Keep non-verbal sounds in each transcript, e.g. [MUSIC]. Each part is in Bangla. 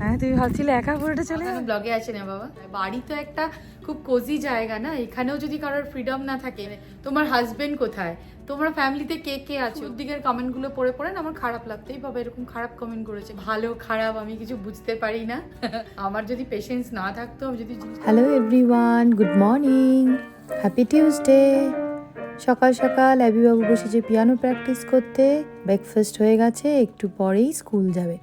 হ্যাঁ তুমি ভাবছিলে একা পুরোটা চলে যাবে? ব্লগে আসে না বাবা? বাড়ি তো একটা খুব কোজি জায়গা না? এখানেও যদি কারোর ফ্রিডম না থাকে তোমার হাজবেন্ড কোথায়? তোমরা ফ্যামিলিতে কে কে আছো? দিকের কমেন্টগুলো পড়ে পড়ে না? আমার খারাপ লাগতেই বাবা এরকম খারাপ কমেন্ট করেছে। ভালো খারাপ আমি কিছু বুঝতে পারি না। [LAUGHS] আমার যদি পেশেন্স না থাকতো আমি যদি hello everyone good morning happy Tuesday সকাল সকাল অ্যাবিবাবু বসেছে পিয়ানো প্র্যাকটিস করতে ব্রেকফাস্ট হয়ে গেছে একটু পরেই স্কুল যাবে।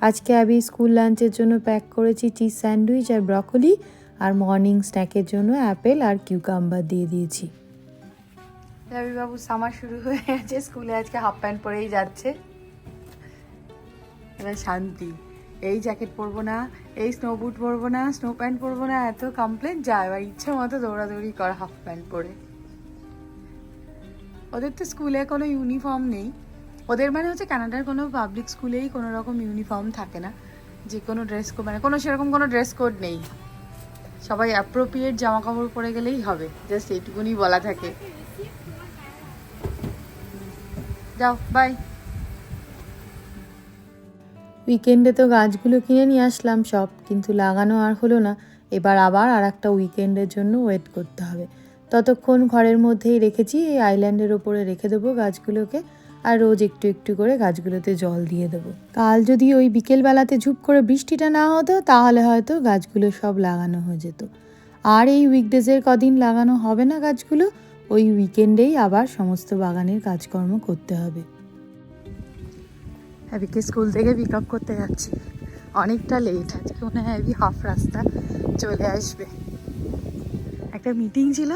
আজকে আমি স্কুল লাঞ্চের জন্য প্যাক করেছি চিজ স্যান্ডউইচ আর ব্রকলি আর মর্নিং স্ন্যাকের জন্য অ্যাপেল আর কিউকাম্বার দিয়ে দিয়েছি। বাবু, সামার শুরু হয়ে গেছে। স্কুলে আজকে হাফ প্যান্ট পরেই যাচ্ছে। এবার শান্তি। এই জ্যাকেট পরবো না, এই স্নো বুট পরবো না, স্নো প্যান্ট পরবো না, এত কমপ্লেন। যায় এবার ইচ্ছে মতো দৌড়াদৌড়ি কর হাফ প্যান্ট পরে। ওদের তো স্কুলে কোনো ইউনিফর্ম নেই। ওদের মানে হচ্ছে কানাডার কোনো পাবলিক স্কুলেই কোনো রকম ইউনিফর্ম থাকে না। যে কোনো ড্রেস কোড মানে কোনো সেরকম কোনো ড্রেস কোড নেই। সবাই অ্যাপ্রোপ্রিয়েট জামা কাপড় পরে গেলেই হবে জাস্ট এইটুকুনি বলা থাকে। যাও বাই উইকেন্ডে তো গাছগুলো কিনে নিয়ে আসলাম সব, কিন্তু লাগানো আর হলো না। এবার আবার আর একটা উইকেন্ডের জন্য ওয়েট করতে হবে। ততক্ষণ ঘরের মধ্যেই রেখেছি, এই আইল্যান্ডের ওপরে রেখে দেবো গাছগুলোকে। আর রোজ একটু একটু করে গাছগুলোতে জল দিয়ে দেবো। কাল যদি ওই বিকেলবেলাতে ঝুপ করে বৃষ্টিটা না হতো, তাহলে হয়তো গাছগুলো সব লাগানো হয়ে যেত। আর এই উইকডেজের কদিন লাগানো হবে না গাছগুলো, ওই উইকেন্ডেই আবার সমস্ত বাগানের কাজকর্ম করতে হবে। হ্যাবিকে স্কুল থেকে পিক আপ করতে যাচ্ছি। অনেকটা লেট, আজকে মনে হয় হ্যাবি হাফ রাস্তা চলে আসবে। একটা মিটিং ছিল,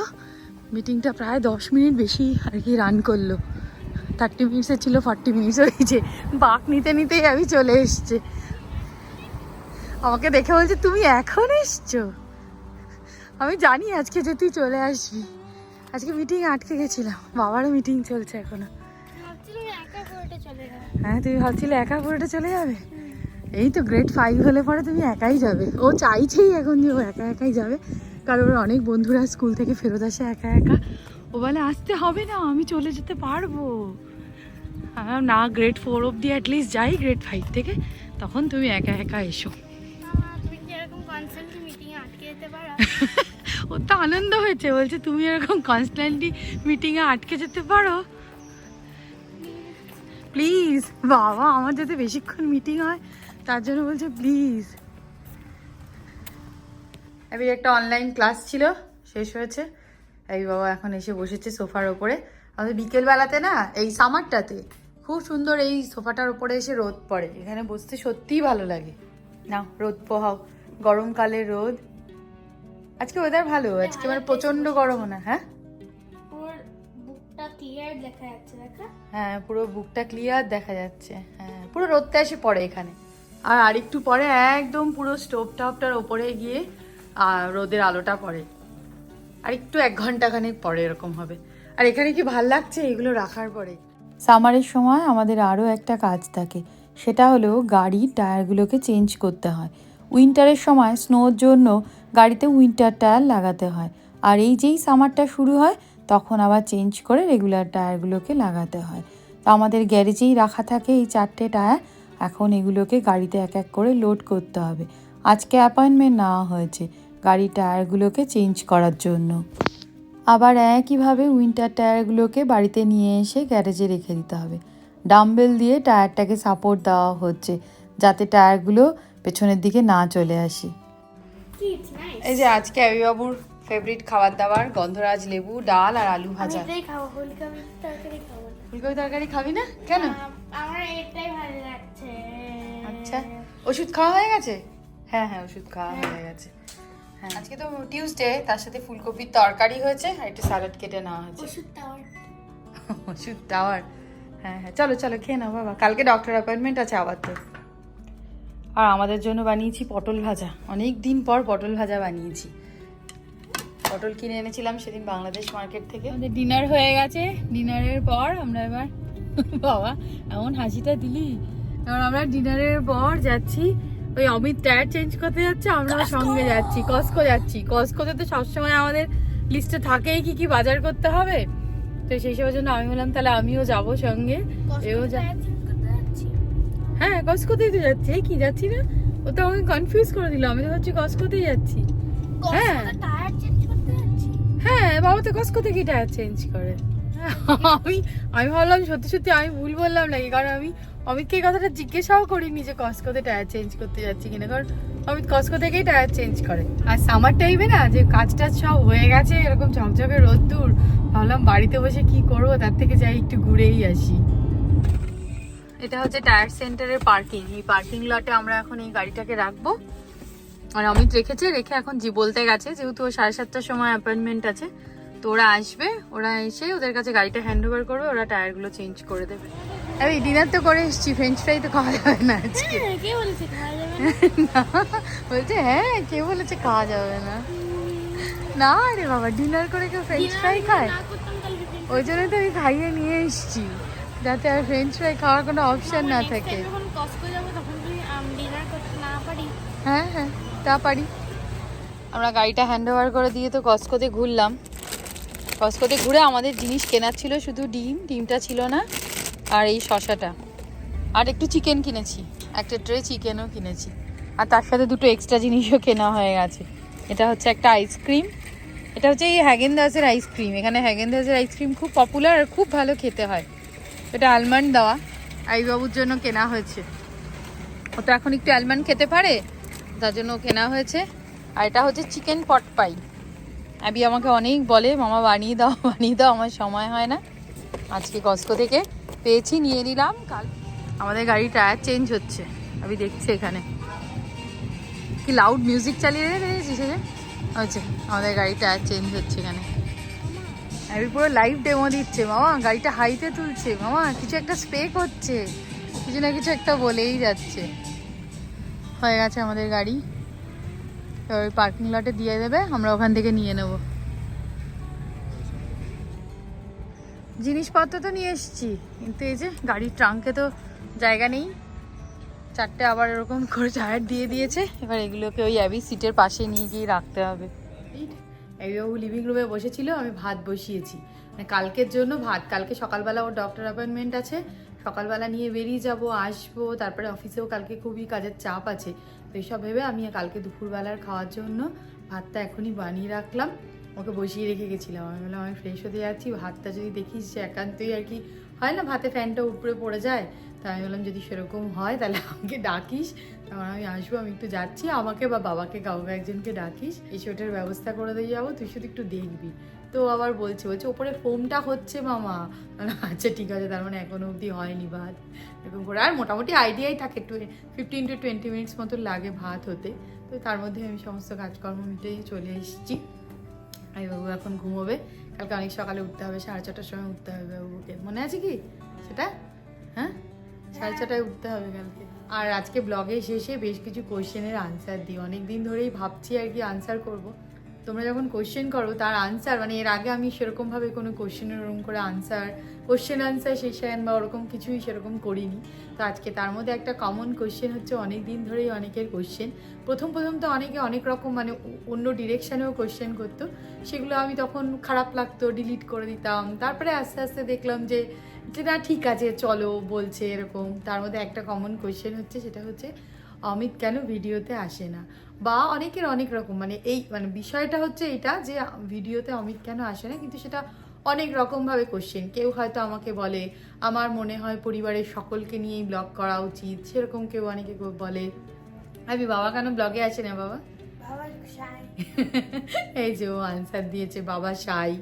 মিটিংটা প্রায় দশ মিনিট বেশি আর কি রান করল। থার্টি মিনিটসের ছিল ফর্টি মিনিটস হয়েছে বাক নিতে নিতেই আমি চলে এসছে। আমাকে দেখে বলছে তুমি এখন এসছো? আমি জানি আজকে যে তুই চলে আসবি। আজকে মিটিং আটকে গেছিলাম। বাবারও মিটিং চলছে এখনও। হ্যাঁ তুমি ভাবছিলে একা পুরোটা চলে যাবে? এই তো গ্রেড ফাইভ হলে পরে তুমি একাই যাবে। ও চাইছেই এখন যে ও একা একাই যাবে। কারণ ওর অনেক বন্ধুরা স্কুল থেকে ফেরত আসে একা একা। ও বলে আসতে হবে না আমি চলে যেতে পারব। না গ্রেড ফোর অবধি অ্যাটলিস্ট যাই গ্রেড ফাইভ থেকে, তখন তুমি একা একা এসো। [LAUGHS] ও তো আনন্দ হয়েছে, বলছে তুমি এরকম কনস্ট্যান্টলি মিটিংয়ে আটকে যেতে পারো। প্লিজ বাবা, আমার যাতে বেশিক্ষণ মিটিং হয়, তার জন্য বলছে প্লিজ আমি একটা অনলাইন ক্লাস ছিল, শেষ হয়েছে। এই বাবা, এখন এসে বসেছে সোফার ওপরে। আমাদের বিকেলবেলাতে না, এই সামারটাতে খুব সুন্দর এই সোফাটার উপরে এসে রোদ পড়ে। এখানে বসতে সত্যিই ভালো লাগে। না রোদ পোহাও। গরমকালে রোদ। আজকে ওয়েদার ভালো আজকে মানে প্রচণ্ড গরম না হ্যাঁ? বুকটা ক্লিয়ার দেখা যাচ্ছে হ্যাঁ পুরো বুকটা ক্লিয়ার দেখা যাচ্ছে হ্যাঁ। পুরো রোদটা এসে পড়ে এখানে। আর আরেকটু পরে একদম পুরো স্টোভ টপটার ওপরে গিয়ে আর রোদের আলোটা পড়ে। আর একটু এক ঘণ্টা খানেক পরে এরকম হবে। আর এখানে কি ভালো লাগছে? এগুলো রাখার পরে। সামারের সময় আমাদের আরও একটা কাজ থাকে। সেটা হলো গাড়ির টায়ারগুলোকে চেঞ্জ করতে হয়। উইন্টারের সময় স্নোর জন্য গাড়িতে উইন্টার টায়ার লাগাতে হয়। আর এই যেই সামারটা শুরু হয়, তখন আবার চেঞ্জ করে রেগুলার টায়ারগুলোকে লাগাতে হয়। তো আমাদের গ্যারেজেই রাখা থাকে এই চারটে টায়ার। এখন এগুলোকে গাড়িতে এক এক করে লোড করতে হবে। আজকে অ্যাপয়েন্টমেন্ট নেওয়া হয়েছে গাড়ির টায়ারগুলোকে চেঞ্জ করার জন্য। আবার একইভাবে উইন্টার টায়ারগুলোকে বাড়িতে নিয়ে এসে গ্যারেজে রেখে দিতে হবে। ডাম্বেল দিয়ে টায়ারটাকে সাপোর্ট দেওয়া হচ্ছে যাতে টায়ারগুলো পেছনের দিকে না চলে আসে। এই যে আজকে অভিবাবুর ফেভারিট খাবার দাবার গন্ধরাজ লেবু ডাল আর আলু ভাজা। ফুলকপি তরকারি খাব না। ফুলকপি তরকারি খাবি না? কেন? আমার এটাই ভালো লাগছে। আচ্ছা ওষুধ খাওয়া হয়ে গেছে? হ্যাঁ হ্যাঁ ওষুধ খাওয়া হয়ে গেছে। আজকে তো টিউসডে তার সাথে ফুলকপির তরকারি হয়েছে আর একটু স্যালাড কেটে নেওয়া হয়েছে। ওষুধটা আমার ওষুধ টাওয়ার হ্যাঁ হ্যাঁ চলো চলো খেয়ে নাও বাবা। কালকে ডক্টর অ্যাপয়েন্টমেন্ট আছে আবার তো। আর আমাদের জন্য বানিয়েছি পটল ভাজা। অনেক দিন পর পটল ভাজা বানিয়েছি। পটল কিনে এনেছিলাম সেদিন বাংলাদেশ মার্কেট থেকে। আমাদের ডিনার হয়ে গেছে। ডিনারের পর আমরা এবার বাবা এমন হাসিটা দিলি। এবার আমরা ডিনারের পর যাচ্ছি ওই অমিত টায়ার চেঞ্জ করতে যাচ্ছে আমরাও সঙ্গে যাচ্ছি কসকো যাচ্ছি। কসকোতে তো সবসময় আমাদের লিস্টে থাকেই কি কি বাজার করতে হবে। তো সেই সবের জন্য আমি বললাম তাহলে আমিও যাব সঙ্গে। এও যা যাচ্ছি। হ্যাঁ কসকোতেই তো যাচ্ছি। কি যাচ্ছি না? ও তো আমাকে কনফিউজ করে দিল। আমি তো ভাবছি কসকোতেই যাচ্ছি। হ্যাঁ। টায়ার চেঞ্জ করতে যাচ্ছি। হ্যাঁ বাবা তো কসকো থেকে টায়ার চেঞ্জ করে। আমি আমি ভাবলাম সত্যি সত্যি আমি ভুল বললাম নাকি? কারণ আমি অমিতকে এই কথাটা জিজ্ঞাসাও করিনি যে কসকোতে টায়ার চেঞ্জ করতে যাচ্ছি কিনা, কারণ অমিত কসকো থেকেই টায়ার চেঞ্জ করে। আর সামার টাইমে না যে কাজ টাজ সব হয়ে গেছে, এরকম ঝকঝকে রোদ্দুর, ভাবলাম বাড়িতে বসে কি করব, তার থেকে যাই একটু ঘুরেই আসি। এটা হচ্ছে টায়ার সেন্টারের পার্কিং এই পার্কিং লটে আমরা এখন এই গাড়িটাকে রাখব। আর অমিত রেখেছে, রেখে এখন জি বলতে গেছে, যেহেতু সাড়ে সাতটার সময় অ্যাপয়েন্টমেন্ট আছে, তো ওরা আসবে, ওরা এসে ওদের কাছে গাড়িটা হ্যান্ড ওভার করবে, ওরা টায়ারগুলো চেঞ্জ করে দেবে। আমি ডিনার তো করে এসেছি ফ্রেঞ্চ ফ্রাই তো খাওয়া যাবে না আজকে। হ্যাঁ, কে বলেছে খাওয়া যাবে না? [LAUGHS] বলছে হ্যাঁ কে বলেছে খাওয়া যাবে না? না রে বাবা ডিনার করে কেউ ফ্রেঞ্চ ফ্রাই খায়। ওই জন্যই তো আমি খাইয়ে নিয়ে এসেছি যাতে আর ফ্রেঞ্চ ফ্রাই খাওয়ার কোনো অপশন না থাকে। হ্যাঁ হ্যাঁ তা পারি। আমরা গাড়িটা হ্যান্ড ওভার করে দিয়ে তো কসকোতে ঘুরলাম। কসকোতে ঘুরে আমাদের জিনিস কেনার ছিল শুধু ডিম ডিমটা ছিল না। আর এই শশাটা আর একটু চিকেন কিনেছি। একটা ট্রে চিকেনও কিনেছি। আর তার সাথে দুটো এক্সট্রা জিনিসও কেনা হয়ে গেছে। এটা হচ্ছে একটা আইসক্রিম এটা হচ্ছে এই হ্যাগেন দাসের আইসক্রিম এখানে হ্যাগেন দাসের আইসক্রিম খুব পপুলার আর খুব ভালো খেতে হয়। এটা আলমন্ড দেওয়া। আইবাবুর জন্য কেনা হয়েছে। ও তো এখন একটু অ্যালমন্ড খেতে পারে। তার জন্য কেনা হয়েছে। আর এটা হচ্ছে চিকেন পট পাই আবি আমাকে অনেক বলে, মামা বানিয়ে দাও বানিয়ে দাও, আমার সময় হয় না। আজকে কস্কো থেকে পেয়েছি, নিয়ে নিলাম। কাল আমাদের গাড়ি টায়ার চেঞ্জ হচ্ছে। আমি দেখছি এখানে। কি লাউড মিউজিক চালিয়ে রেখেছিস যে হচ্ছে আমাদের গাড়ি টায়ার চেঞ্জ হচ্ছে এখানে। আমি পুরো লাইভ ডেমো দিচ্ছে, মামা। গাড়িটা হাইতে তুলছে, মামা। কিছু একটা স্প্রে করছে কিছু না কিছু একটা বলেই যাচ্ছে। হয়ে গেছে আমাদের গাড়ি। ওই পার্কিং লটে দিয়ে দেবে, আমরা ওখান থেকে নিয়ে নেব। জিনিসপত্র তো নিয়ে এসেছি, কিন্তু এই যে গাড়ির ট্রাঙ্কে তো জায়গা নেই। চারটে আবার এরকম করে টায়ার দিয়ে দিয়েছে, এবার এগুলোকে ওই অ্যাবি সিটের পাশে নিয়ে গিয়ে রাখতে হবে। অ্যাবিবাবু লিভিং রুমে বসেছিল, আমি ভাত বসিয়েছি। মানে কালকের জন্য ভাত, কালকে সকালবেলা ওর ডক্টর অ্যাপয়েন্টমেন্ট আছে। সকালবেলা নিয়ে বেরিয়ে যাব, আসব, তারপরে অফিসেও কালকে খুবই কাজের চাপ আছে। তো এইসব ভেবে আমি কালকে দুপুরবেলার খাওয়ার জন্য ভাতটা এখনই বানিয়ে রাখলাম। ওকে বসিয়ে রেখে গেছিলাম। আমি বললাম, আমি ফ্রেশ হতে যাচ্ছি, ভাতটা যদি দেখিস যে একান্তই আর কি হয় না, ভাতে ফ্যানটা উপরে পড়ে যায়? তা আমি বললাম, যদি সেরকম হয় তাহলে আমাকে ডাকিস। তখন আমি আসব, আমি একটু যাচ্ছি, আমাকে বা বাবাকে, কাউকে একজনকে ডাকিস। এসে ওটার ব্যবস্থা করে দিয়ে যাব, তুই শুধু একটু দেখবি। তো আবার বলছে বলছে, ওপরে ফোমটা হচ্ছে মামা। আচ্ছা ঠিক আছে, তার মানে এখনও অবধি হয়নি ভাত। এরকম করে, আর মোটামুটি আইডিয়াই থাকে ফিফটিন টু টোয়েন্টি মিনিটস মতো লাগে ভাত হতে। তো তার মধ্যে আমি সমস্ত কাজকর্ম মিটেই চলে এসেছি। আমি বাবু এখন ঘুমোবে। কালকে অনেক সকালে উঠতে হবে সাড়ে ছটার সময় উঠতে হবে বাবুকে। মনে আছে কি সেটা? হ্যাঁ? সাড়ে ছটায় উঠতে হবে কালকে। আর আজকে ব্লগে শেষে বেশ কিছু কোয়েশ্চেনের আনসার দিই। অনেক দিন ধরেই ভাবছি আর কি আনসার করব। তোমরা যখন কোয়েশ্চেন করো তার আনসার মানে এর আগে আমি সেরকমভাবে কোনো কোয়েশ্চেনের ওরকম করে আনসার কোশ্চেন আনসার সেশন বা ওরকম কিছুই সেরকম করিনি। তো আজকে তার মধ্যে একটা কমন কোশ্চেন হচ্ছে অনেক দিন ধরেই অনেকের কোশ্চেন প্রথম প্রথম তো অনেকে অনেক রকম মানে অন্য ডিরেকশানেও কোশ্চেন করতো। সেগুলো আমি তখন খারাপ লাগতো ডিলিট করে দিতাম। তারপরে আস্তে আস্তে দেখলাম যে যে না, ঠিক আছে, চলো, বলছে এরকম। তার মধ্যে একটা কমন কোয়েশ্চেন হচ্ছে, সেটা হচ্ছে, অমিত কেন ভিডিওতে আসে না? বা অনেকের অনেক রকম মানে এই মানে বিষয়টা হচ্ছে এটা যে, ভিডিওতে অমিত কেন আসে না? কিন্তু সেটা অনেক রকমভাবে কোশ্চেন কেউ হয়তো আমাকে বলে আমার মনে হয় পরিবারের সকলকে নিয়েই ব্লগ করা উচিত। সেরকম কেউ অনেকে বলে আমি বাবা কেন ব্লগে আছে না বাবা? [LAUGHS] এই যে ও আনসার দিয়েছে বাবা সাই।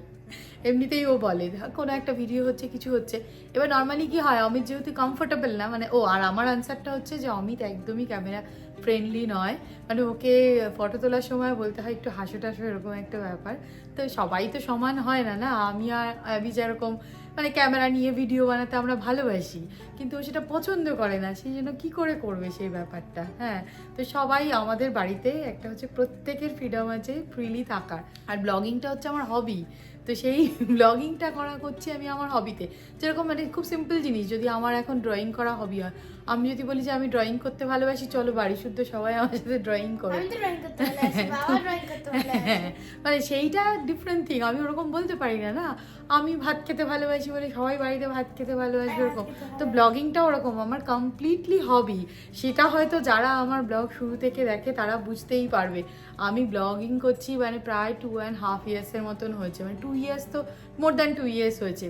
এমনিতেই ও বলে কোনো একটা ভিডিও হচ্ছে, কিছু হচ্ছে। এবার নর্মালি কি হয়, অমিত যেহেতু কমফোর্টেবল না মানে ও, আর আমার আনসারটা হচ্ছে যে, অমিত একদমই ক্যামেরা ফ্রেন্ডলি নয়। মানে ওকে ফটো তোলার সময় বলতে হয়, একটু হাসো টাসো এরকম একটা ব্যাপার। তো সবাই তো সমান হয় না না? আমি আর, আমি যেরকম মানে ক্যামেরা নিয়ে ভিডিও বানাতে আমরা ভালোবাসি, কিন্তু ও সেটা পছন্দ করে না, সেই জন্য কী করে করবে সেই ব্যাপারটা হ্যাঁ? তো সবাই আমাদের বাড়িতে একটা হচ্ছে প্রত্যেকের ফ্রিডম আছে ফ্রিলি থাকার। আর ব্লগিংটা হচ্ছে আমার হবি তো সেই [LAUGHS] ব্লগিংটা করা করছি আমি আমার হবিতে যেরকম মানে খুব সিম্পল জিনিস যদি আমার এখন ড্রয়িং করা হবি হয়। আমি যদি বলি যে আমি ড্রয়িং করতে ভালোবাসি চলো বাড়ি শুদ্ধ সবাই আমার সাথে ড্রয়িং করো। [LAUGHS] মানে সেইটা ডিফারেন্ট থিং আমি ওরকম বলতে পারি না না? আমি ভাত খেতে ভালোবাসি বলে সবাই বাড়িতে ভাত খেতে ভালোবাসি হ্যাঁ, ওরকম। তো ব্লগিংটা ওরকম আমার কমপ্লিটলি হবি সেটা হয়তো যারা আমার ব্লগ শুরু থেকে দেখে তারা বুঝতেই পারবে। আমি ব্লগিং করছি মানে প্রায় টু অ্যান্ড হাফ ইয়ার্সের মতন হয়েছে। মানে টু ইয়ার্স তো মোর দ্যান টু ইয়ার্স হয়েছে।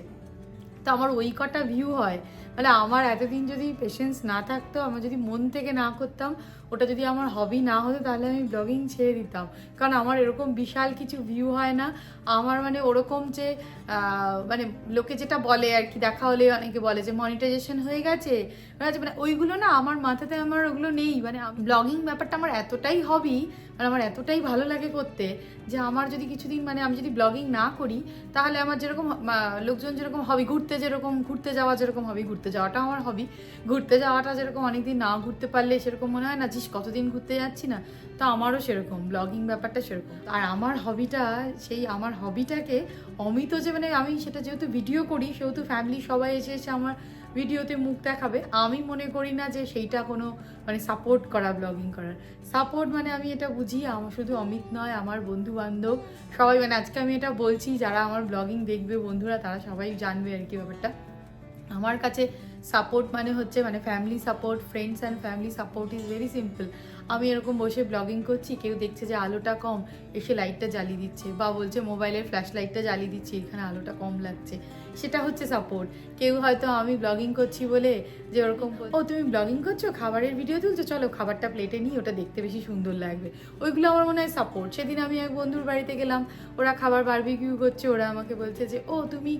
তো আমার ওই কটা ভিউ হয়। মানে আমার এতদিন যদি পেশেন্স না থাকতো আমার যদি মন থেকে না করতাম ওটা যদি আমার হবি না হতো তাহলে আমি ব্লগিং ছেড়ে দিতাম। কারণ আমার এরকম বিশাল কিছু ভিউ হয় না। আমার মানে ওরকম যে মানে লোকে যেটা বলে আর কি, দেখা হলে অনেকে বলে যে মনিটাইজেশন হয়ে গেছে। মানে মানে ওইগুলো না আমার মাথাতে আমার ওগুলো নেই। মানে ব্লগিং ব্যাপারটা আমার এতটাই হবি মানে আমার এতটাই ভালো লাগে করতে যে আমার যদি কিছুদিন মানে আমি যদি ব্লগিং না করি, তাহলে আমার যেরকম লোকজন যেরকম হবি ঘুরতে যেরকম, ঘুরতে যাওয়া যেরকম হবি ঘুরতে যাওয়াটা আমার হবি ঘুরতে যাওয়াটা যেরকম অনেকদিন না ঘুরতে পারলে সেরকম মনে হয় না জিস কতদিন ঘুরতে যাচ্ছি না? তো আমারও সেরকম ব্লগিং ব্যাপারটা সেরকম। আর আমার হবিটা সেই আমার হবিটাকে অমিত যে মানে আমি সেটা যেহেতু ভিডিও করি, সেহেতু ফ্যামিলি সবাই এসে এসে আমার ভিডিওতে মুখ দেখাবে। আমি মনে করি না যে সেইটা কোনো মানে সাপোর্ট করা ব্লগিং করার। সাপোর্ট মানে আমি এটা বুঝি আমার শুধু অমিত নয়, আমার বন্ধু বান্ধব সবাই মানে আজকে আমি এটা বলছি, যারা আমার ব্লগিং দেখবে বন্ধুরা, তারা সবাই জানবে আর কি ব্যাপারটা। আমার কাছে সাপোর্ট মানে হচ্ছে মানে family support friends and family support is very simple আমি এরকম বসে ব্লগিং করছি, কেউ দেখছে যে আলোটা কম, এসে লাইটটা জ্বালিয়ে দিচ্ছে বা বলছে মোবাইলের ফ্ল্যাশ লাইটটা জ্বালিয়ে দিচ্ছে, এখানে আলোটা কম লাগছে। সেটা হচ্ছে সাপোর্ট কেউ হয়তো আমি ব্লগিং করছি বলে যে ওরকম ও, তুমি ব্লগিং করছ? খাবারের ভিডিও তুলছো? চলো খাবারটা প্লেটে নিই, ওটা দেখতে বেশি সুন্দর লাগবে। ওইগুলো আমার মনে হয় সাপোর্ট সেদিন আমি এক বন্ধুর বাড়িতে গেলাম, ওরা খাবার বারবিকিউ করছে, ওরা আমাকে বলছে যে, ও, তুমি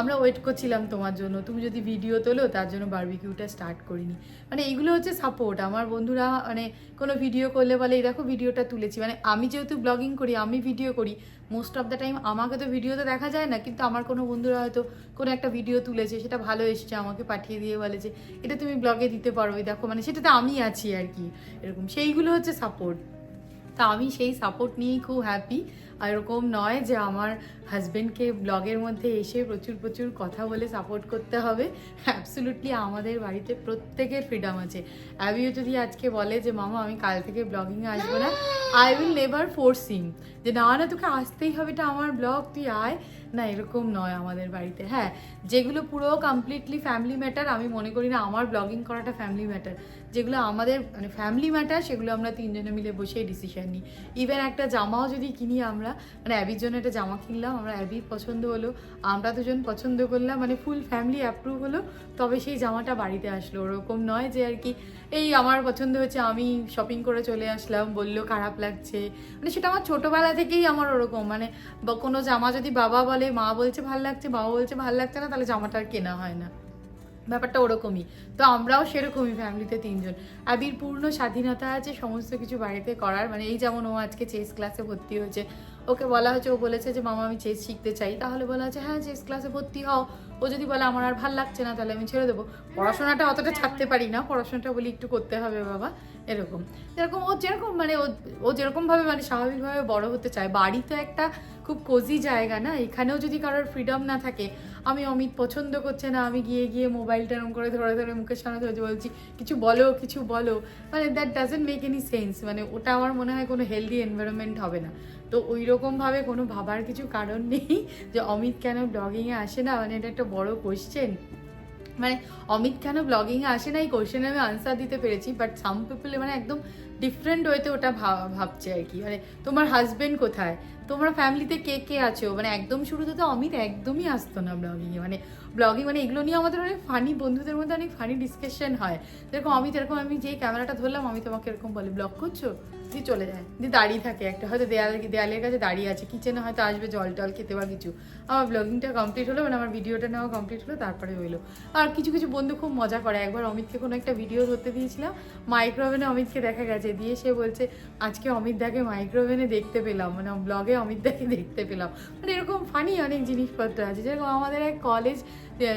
আমরা ওয়েট করছিলাম তোমার জন্য, তুমি যদি ভিডিও তোলো তার জন্য বারবিকিউটা স্টার্ট করিনি। মানে এইগুলো হচ্ছে সাপোর্ট আমার বন্ধুরা মানে কোনো ভিডিও করলে বলে, এই দেখো ভিডিওটা তুলেছি। মানে আমি যেহেতু ব্লগিং করি, আমি ভিডিও করি মোস্ট অফ দ্য টাইম আমাকে তো ভিডিওতে দেখা যায় না, কিন্তু আমার কোনো বন্ধুরা হয়তো কোনো একটা ভিডিও তুলেছে, সেটা ভালো এসছে, আমাকে পাঠিয়ে দিয়ে বলে যে এটা তুমি ব্লগে দিতে পারো, এই দেখো। মানে সেটাতে আমি আছি আর কি, এরকম। সেইগুলো হচ্ছে সাপোর্ট তা আমি সেই সাপোর্ট নিয়েই খুব হ্যাপি এরকম নয় যে আমার হাজব্যান্ডকে ব্লগের মধ্যে এসে প্রচুর প্রচুর কথা বলে সাপোর্ট করতে হবে। অ্যাবসোলুটলি আমাদের বাড়িতে প্রত্যেকের ফ্রিডম আছে। অ্যাবিও যদি আজকে বলে যে, মামা, আমি কাল থেকে ব্লগিংয়ে আসব না আই উইল নেভার ফোর্স যে, না না, তোকে আসতেই হবে এটা আমার ব্লগ তুই আয়। না, এরকম নয় আমাদের বাড়িতে। হ্যাঁ যেগুলো পুরো কমপ্লিটলি ফ্যামিলি ম্যাটার আমি মনে করি না আমার ব্লগিং করাটা ফ্যামিলি ম্যাটার যেগুলো আমাদের মানে ফ্যামিলি ম্যাটার সেগুলো আমরা তিনজনে মিলে বসে ডিসিশন নিই। ইভেন একটা জামাও যদি কিনি আমরা মানে অ্যাবির জন্য একটা জামা কিনলাম, আমরা অ্যাবির পছন্দ হলো, আমরা দুজন পছন্দ করলাম মানে ফুল ফ্যামিলি অ্যাপ্রুভ হলো, তবে সেই জামাটা বাড়িতে আসলো। ওরকম নয় যে আর কি, এই আমার পছন্দ হয়েছে, আমি শপিং করে চলে আসলাম, বলল খারাপ লাগছে। মানে সেটা আমার ছোটোবেলা থেকেই আমার ওরকম মানে কোনো জামা যদি বাবা বলে, মা বলছে ভালো লাগছে, বাবা বলছে ভালো লাগছে না, তাহলে জামাটা আর কেনা হয় না। ব্যাপারটা ওরকমই। তো আমরাও সেরকমই ফ্যামিলিতে তিনজন। আবির পূর্ণ স্বাধীনতা আছে সমস্ত কিছু বাড়িতে করার। মানে এই যেমন ও আজকে চেস ক্লাসে ভর্তি হয়েছে। ওকে বলা হয়েছে ও বলেছে যে মামা আমি চেস শিখতে চাই। তাহলে বলা হচ্ছে হ্যাঁ চেস ক্লাসে ভর্তি হও। ও যদি বলে আমার আর ভালো লাগছে না তাহলে আমি ছেড়ে দেবো। পড়াশোনাটা অতটা ছাড়তে পারি না। পড়াশোনাটা বলি একটু করতে হবে বাবা। এরকম। যেরকম ও যেরকম মানে ও যেরকমভাবে মানে স্বাভাবিকভাবে বড় হতে চায়, বাড়ি তো একটা খুব কোজি জায়গা না? এখানেও যদি কারোর ফ্রিডম না থাকে, আমি অমিত পছন্দ করছে না, আমি গিয়ে গিয়ে মোবাইলটা এরকম করে ধরে ধরে মুখের সামনে ধরে বলছি, কিছু বলো কিছু বলো। মানে that doesn't make any sense মানে ওটা আমার মনে হয় কোনো হেলদি এনভায়রনমেন্ট হবে না। তো ওই রকমভাবে কোনো ভাবার কিছু কারণ নেই যে অমিত কেন ব্লগিংয়ে আসে না? মানে এটা একটা বড় কোয়েশ্চেন মানে অমিত কেন ব্লগিংয়ে আসে না? এই কোয়েশ্চেনে আমি আনসার দিতে পেরেছি বাট সাম পিপল মানে একদম ডিফারেন্ট ওয়েতে ওটা ভাব- ভাবছে আর কি। মানে তোমার হাজবেন্ড কোথায়? তোমরা ফ্যামিলিতে কে কে আছো? মানে একদম শুরুতে তো অমিত একদমই আসতো না ব্লগিংয়ে মানে ব্লগিং মানে এগুলো নিয়ে আমাদের অনেক ফানি বন্ধুদের মধ্যে অনেক ফানি ডিসকাশন হয়। যেরকম অমিত, এরকম আমি যেই ক্যামেরাটা ধরলাম আমি তোমাকে এরকম বলে ব্লগ করছ? দিয়ে চলে যায়। দিয়ে দাঁড়িয়ে থাকে একটা। হয়তো দেয়াল, দেয়ালের কাছে দাঁড়িয়ে আছে। কিচেনে হয়তো আসবে জল টল খেতে বা কিছু। আমার ব্লগিংটা কমপ্লিট হলো মানে আমার ভিডিওটা নেওয়া কমপ্লিট হলো, তারপরে হইল আর কিছু কিছু বন্ধু খুব মজা করে। একবার অমিতকে কোনো একটা ভিডিও ধরতে দিয়েছিলাম। মাইক্রোওভেনে অমিতকে দেখা গেছে। দিয়ে সে বলছে, আজকে অমিত দাকে মাইক্রোওভেনে দেখতে পেলাম। মানে ব্লগে অমিত দাকে দেখতে পেলাম। মানে এরকম ফানি অনেক জিনিসপত্র আছে। যেরকম আমাদের এক কলেজ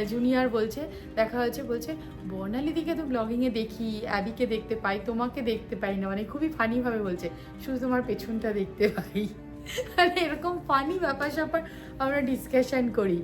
জুনিয়র বলছে, দেখা হয়েছে, বলছে, বর্ণালীদিকে তো ব্লগিংয়ে দেখি, অ্যাবিকে দেখতে পাই, তোমাকে দেখতে পাই না। মানে খুবই ফানিভাবে বলছে, শুধু তোমার পেছনটা দেখতে পাই। [LAUGHS] মানে এরকম ফানি ব্যাপার স্যাপার আমরা ডিসকাশন করি।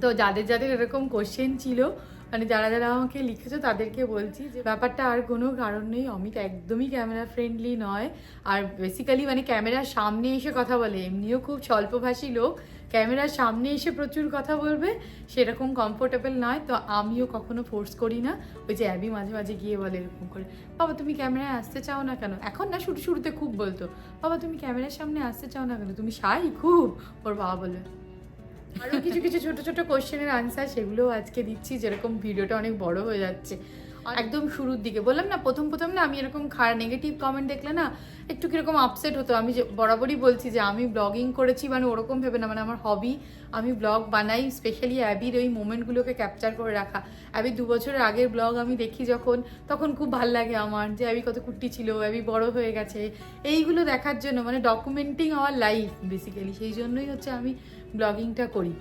তো যাদের যাদের এরকম কোশ্চেন ছিল মানে যারা যারা আমাকে লিখেছো, তাদেরকে বলছি যে, ব্যাপারটা আর কোনো কারণ নেই, অমিত একদমই ক্যামেরা ফ্রেন্ডলি নয়। আর বেসিক্যালি মানে ক্যামেরার সামনে এসে কথা বলে, এমনিও খুব স্বল্পভাষী লোক ক্যামেরার সামনে এসে প্রচুর কথা বলবে, সেরকম কমফোর্টেবল নয়, তো আমিও কখনো ফোর্স করি না। ওই যে অ্যাবি মাঝে মাঝে গিয়ে বলে এরকম করে, বাবা, তুমি ক্যামেরায় আসতে চাও না কেন? এখন না, শুরু, শুরুতে খুব বলতো, বাবা, তুমি ক্যামেরার সামনে আসতে চাও না কেন? তুমি সাই খুব। ওর বাবা বলে আরও কিছু কিছু ছোট ছোট কোশ্চেনের আনসার সেগুলোও আজকে দিচ্ছি, যেরকম ভিডিওটা অনেক বড় হয়ে যাচ্ছে। একদম শুরুর দিকে। বললাম না প্রথম প্রথম না আমি এরকম খারাপ নেগেটিভ কমেন্ট দেখলে না একটু কীরকম আপসেট হতো। আমি যে বরাবরই বলছি যে আমি ব্লগিং করেছি মানে ওরকম ভেবে না মানে আমার হবি আমি ব্লগ বানাই স্পেশালি অ্যাবির ওই মোমেন্টগুলোকে ক্যাপচার করে রাখা। অ্যাবি দু বছরের আগের ব্লগ আমি দেখি যখন তখন খুব ভালো লাগে আমার যে অ্যাবি কত কুট্টি ছিল অ্যাবি বড় হয়ে গেছে। এইগুলো দেখার জন্য মানে ডকুমেন্টিং আওয়ার লাইফ বেসিক্যালি সেই জন্যই হচ্ছে আমি ব্লগিংটা করি।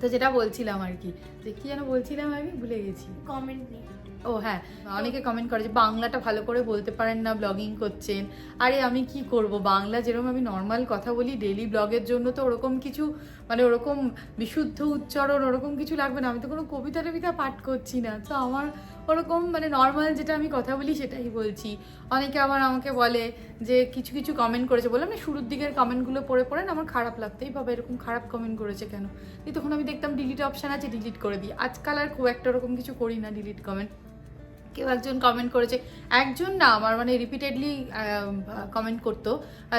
তো যেটা বলছিলাম আর কি যে কি যেন বলছিলাম আমি ভুলে গেছি। কমেন্ট ও হ্যাঁ। অনেকে কমেন্ট করে যে বাংলাটা ভালো করে বলতে পারেন না ব্লগিং করছেন। আরে আমি কি করব? বাংলা যেরকম আমি নর্মাল কথা বলি ডেলি ব্লগের জন্য তো ওরকম কিছু মানে ওরকম বিশুদ্ধ উচ্চারণ ওরকম কিছু লাগবে না। আমি তো কোনো কবিতা টবিতা পাঠ করছি না। তো আমার ওরকম মানে নর্মাল যেটা আমি কথা বলি সেটাই বলছি। অনেকে আবার আমাকে বলে যে কিছু কিছু কমেন্ট করেছে। বললাম না শুরুর দিকের কমেন্টগুলো পড়ে পড়ে না আমার খারাপ লাগতেই বাবা এরকম খারাপ কমেন্ট করেছে কেন? তখন আমি দেখতাম ডিলিট অপশান আছে ডিলিট করে দিই। আজকাল আর খুব একটা ওরকম কিছু করি না ডিলিট কমেন্ট কেউ একজন কমেন্ট করেছে। একজন না, আমার মানে রিপিটেডলি কমেন্ট করতো।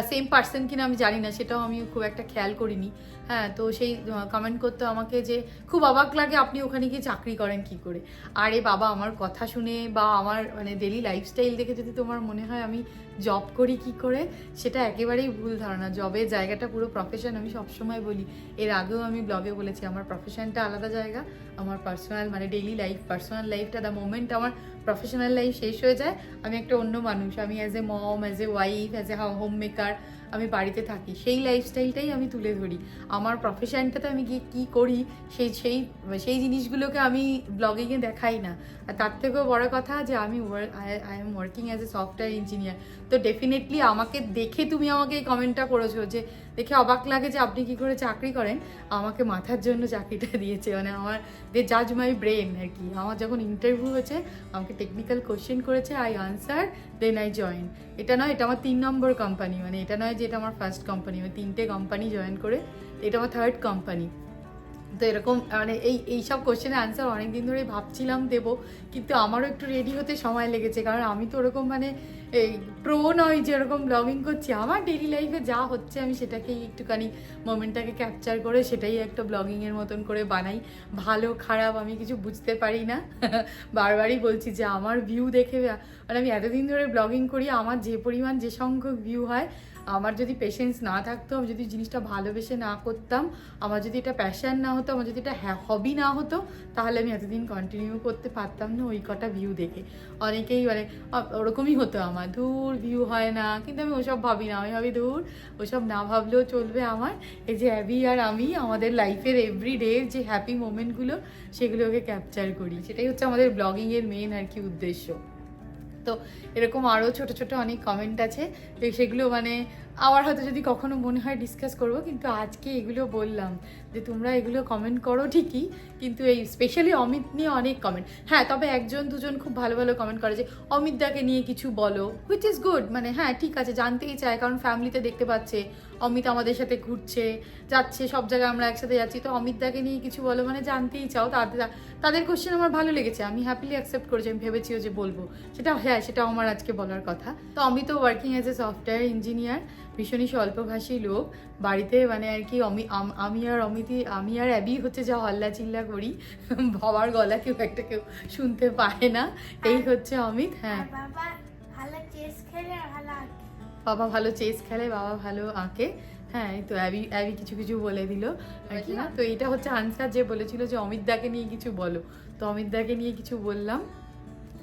সেম পার্সন কিনা আমি জানি না, সেটাও আমি খুব একটা খেয়াল করিনি। হ্যাঁ তো সেই কমেন্ট করতো আমাকে যে খুব অবাক লাগে আপনি ওখানে গিয়ে চাকরি করেন কি করে। আরে বাবা, আমার কথা শুনে বা আমার মানে ডেলি লাইফস্টাইল দেখে যদি তোমার মনে হয় আমি জব করি কি করে, সেটা একেবারেই ভুল ধারণা। জবের জায়গাটা পুরো প্রফেশন আমি সবসময় বলি। এর আগেও আমি ব্লগে বলেছি, আমার প্রফেশনটা আলাদা জায়গা, আমার পার্সোনাল মানে ডেইলি লাইফ পার্সোনাল লাইফটা দ্য মোমেন্ট আমার প্রফেশনাল লাইফ শেষ হয়ে যায়, আমি একটা অন্য মানুষ। আমি as a mom as a wife as a homemaker আমি বাড়িতে থাকি, সেই লাইফস্টাইলটাই আমি তুলে ধরি। আমার প্রফেশনটাতে আমি গিয়ে কী করি, সেই সেই সেই জিনিসগুলোকে আমি ব্লগিংয়ে দেখাই না। আর তার থেকেও বড় কথা যে আমি work I am working as a software engineer তো ডেফিনেটলি আমাকে দেখে তুমি আমাকে এই কমেন্টটা করেছ যে দেখে অবাক লাগে যে আপনি কি করে চাকরি করেন। আমাকে মাথার জন্য চাকরিটা [LAUGHS] দিয়েছে। মানে আমার দে জাজ মাই ব্রেন আর কি। আমার যখন ইন্টারভিউ হয়েছে, আমাকে টেকনিক্যাল কোশ্চেন করেছে I answer then I join এটা নয়, এটা আমার তিন নম্বর কোম্পানি মানে এটা নয় যে এটা আমার ফার্স্ট কোম্পানি মানে তিনটে কোম্পানি জয়েন করে, এটা আমার থার্ড কোম্পানি তো এরকম মানে এই, এইসব কোশ্চেনের অ্যান্সার অনেক দিন ধরেই ভাবছিলাম দেবো, কিন্তু আমারও একটু রেডি হতে সময় লেগেছে। কারণ আমি তো ওরকম মানে এই প্রো নয় যে এরকম ব্লগিং করছি। আমার ডেলি লাইফে যা হচ্ছে আমি সেটাকেই একটুখানি মোমেন্টটাকে ক্যাপচার করে সেটাই একটা ব্লগিংয়ের মতন করে বানাই। ভালো, খারাপ আমি কিছু বুঝতে পারি না। [LAUGHS] বারবারই বলছি যে আমার ভিউ দেখে মানে আমি এতদিন ধরে ব্লগিং করি, আমার যে পরিমাণ যে সংখ্যক ভিউ হয় আমার যদি পেশেন্স না থাকতো, আমি যদি জিনিসটা ভালোবেসে না করতাম, আমার যদি এটা প্যাশন না হতো, আমার যদি এটা হবি না হতো, তাহলে আমি এতদিন কন্টিনিউ করতে পারতাম না ওই কটা ভিউ দেখে। অনেকেই মানে ওরকমই হতো আমার। দূর ভিউ হয় না। কিন্তু আমি ওসব ভাবি না। আমি ভাবি দূর ওসব না ভাবলেও চলবে আমার। এই যে অ্যাবি আর আমি, আমাদের লাইফের এভরি ডে যে হ্যাপি মোমেন্টগুলো সেগুলোকে ক্যাপচার করি। সেটাই হচ্ছে আমাদের ব্লগিংয়ের মেন আর কি উদ্দেশ্য। তো এরকম আরও ছোট ছোট অনেক কমেন্ট আছে সেগুলো মানে আমার হয়তো যদি কখনো মনে হয় ডিসকাস করব, কিন্তু আজকে এগুলো বললাম যে তোমরা এগুলো কমেন্ট করো ঠিকই, কিন্তু এই স্পেশালি অমিত নিয়ে অনেক কমেন্ট হ্যাঁ তবে একজন দুজন খুব ভালো ভালো কমেন্ট করে যে, অমিত দাকে নিয়ে কিছু বলো হুইচ ইজ গুড মানে হ্যাঁ ঠিক আছে, জানতেই চায়, কারণ ফ্যামিলিতে দেখতে পাচ্ছে, অমিত আমাদের সাথে ঘুরছে, যাচ্ছে, সব জায়গায় আমরা একসাথে যাচ্ছি, তো অমিত দাকে নিয়ে কিছু বলো মানে জানতেই চাও তাদের তাদের কোশ্চেন আমার ভালো লেগেছে, আমি হ্যাপিলি অ্যাকসেপ্ট করেছি, আমি ভেবেছিও যে বলব। সেটা হ্যাঁ সেটা আমার আজকে বলার কথা। তো Amit working as a software engineer ভীষণই স্বল্পভাষী লোক। বাড়িতে মানে আর কি অমি আম- আর অমিতি আমি আর অ্যাবি হচ্ছে যা হল্লা চিল্লা করি। বাবার গলা কেউ একটা কেউ শুনতে পায় না। এই হচ্ছে অমিত হ্যাঁ। বাবা ভালো চেস খেলে আর ভালো আঁকে। বাবা ভালো চেস খেলে বাবা ভালো আঁকে। হ্যাঁ এই তো অ্যাবি অ্যাবি কিছু কিছু বলে দিল। আর কি না? তো এটা হচ্ছে আনসার যে বলেছিল যে অমিত দাকে নিয়ে কিছু বলো। তো অমিত দাকে নিয়ে কিছু বললাম।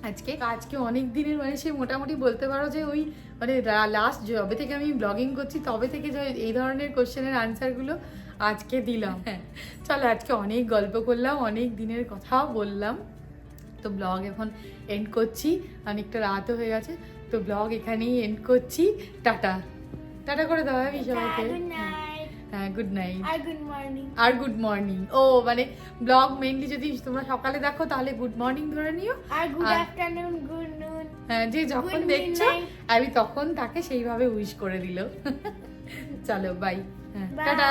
আজকে আজকে অনেক দিনের মানে সে মোটামুটি বলতে পারো যে ওই মানে লাস্ট যবে থেকে আমি ব্লগিং করছি তবে থেকে যে এই ধরনের কোশ্চেনের আনসারগুলো আজকে দিলাম। হ্যাঁ। চলো আজকে অনেক গল্প করলাম অনেক দিনের কথাও বললাম। তো ব্লগ এখন এন্ড করছি অনেকটা রাতও হয়ে গেছে। তো ব্লগ এখানেই এন্ড করছি। টাটা। টাটা করে দাও হ্যাঁ সবাইকে হ্যাঁ গুড নাইট আর গুড মর্নিং আর গুড মর্নিং ও মানে ব্লগ মেইনলি যদি তোমরা সকালে দেখো তাহলে গুড মর্নিং ধরে নিও। আর গুড আফটারনুন গুড নুন হ্যাঁ যে যখন দেখছ আমি তখন তাকে সেইভাবে উইশ করে দিল। [LAUGHS] চলো বাই হ্যাঁ টাটা